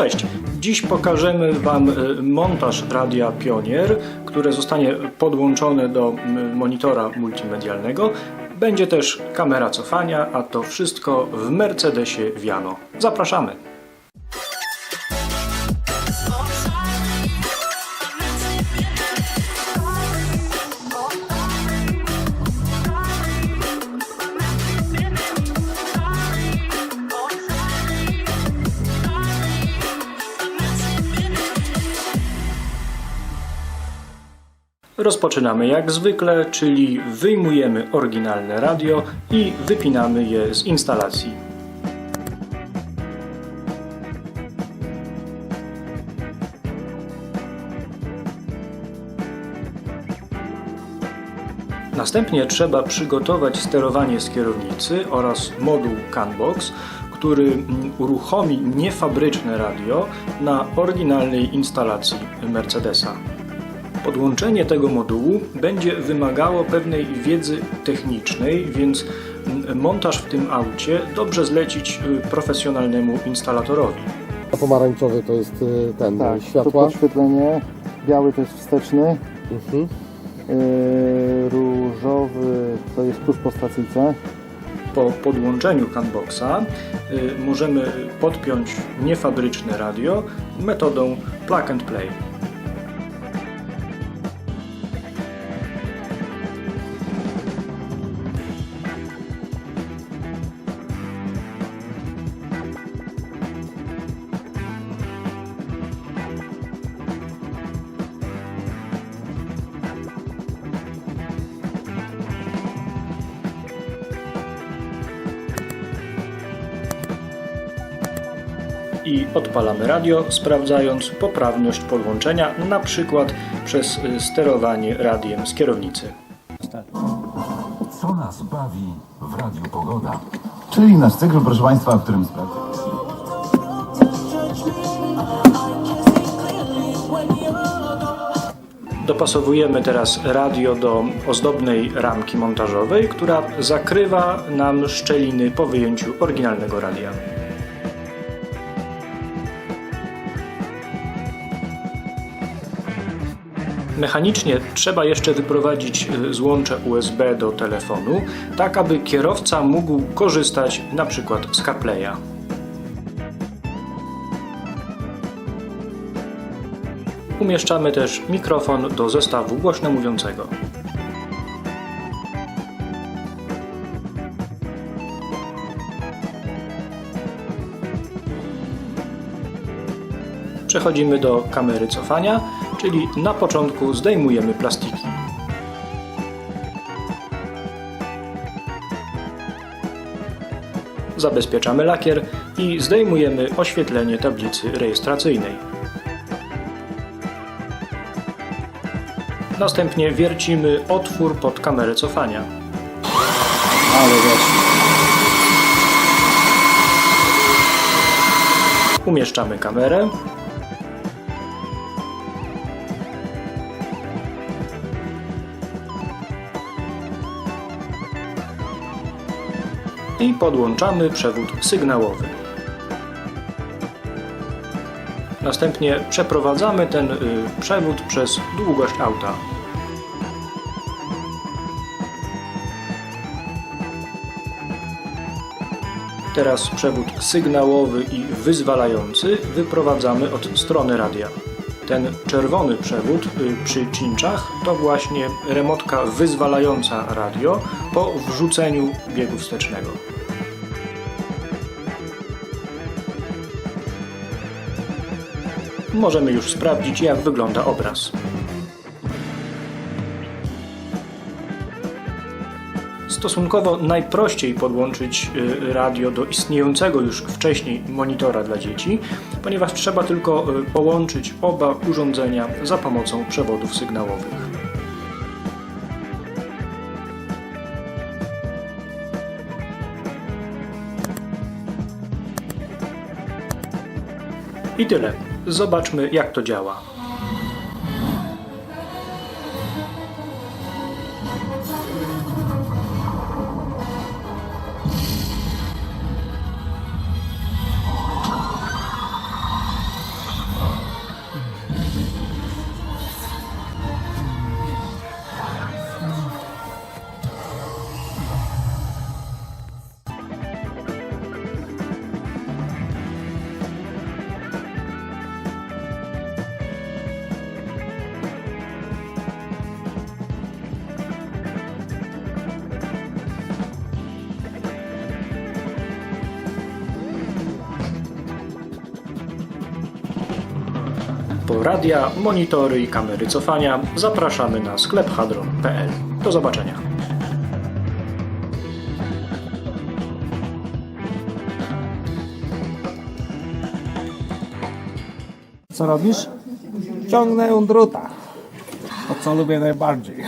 Cześć! Dziś pokażemy Wam y, montaż radia Pionier, które zostanie podłączone do monitora multimedialnego. Będzie też kamera cofania, a to wszystko w Mercedesie Viano. Zapraszamy! Rozpoczynamy jak zwykle, czyli wyjmujemy oryginalne radio i wypinamy je z instalacji. Następnie trzeba przygotować sterowanie z kierownicy oraz moduł CANBOX, który uruchomi niefabryczne radio na oryginalnej instalacji Mercedesa. Podłączenie tego modułu będzie wymagało pewnej wiedzy technicznej, więc montaż w tym aucie dobrze zlecić y, profesjonalnemu instalatorowi. A pomarańczowy to jest y, ten Tak, y, to światła. podświetlenie. Biały to jest wsteczny. Mhm. Yy, różowy to jest tuż po stacyjce. Po podłączeniu CANBOXa y, możemy podpiąć niefabryczne radio metodą plug and play. I odpalamy radio, sprawdzając poprawność podłączenia, na przykład przez y, sterowanie radiem z kierownicy. Co nas bawi w Radiu Pogoda? Czyli nasz cykl, proszę Państwa, w którym sprawdzimy. Dopasowujemy teraz radio do ozdobnej ramki montażowej, która zakrywa nam szczeliny po wyjęciu oryginalnego radia. Mechanicznie trzeba jeszcze wyprowadzić y, złącze USB do telefonu, tak aby kierowca mógł korzystać przykład z CarPlaya. Umieszczamy też mikrofon do zestawu głośno mówiącego. Przechodzimy do kamery cofania, czyli na początku zdejmujemy plastiki. Zabezpieczamy lakier i zdejmujemy oświetlenie tablicy rejestracyjnej. Następnie wiercimy otwór pod kamerę cofania. Ale wiesz, Umieszczamy kamerę. I podłączamy przewód sygnałowy. Następnie przeprowadzamy ten y, przewód przez długość auta. Teraz przewód sygnałowy i wyzwalający wyprowadzamy od strony radia. Ten czerwony przewód y, przy cinczach to właśnie remotka wyzwalająca radio po wrzuceniu biegu wstecznego. Możemy już sprawdzić jak wygląda obraz. Stosunkowo najprościej podłączyć y, radio do istniejącego już wcześniej monitora dla dzieci, ponieważ trzeba tylko y, połączyć oba urządzenia za pomocą przewodów sygnałowych. I tyle. Zobaczmy jak to działa. Po radia, monitory i kamery cofania zapraszamy na sklep hadron.pl. Do zobaczenia. Co robisz? Ciągnę druta. To co lubię najbardziej.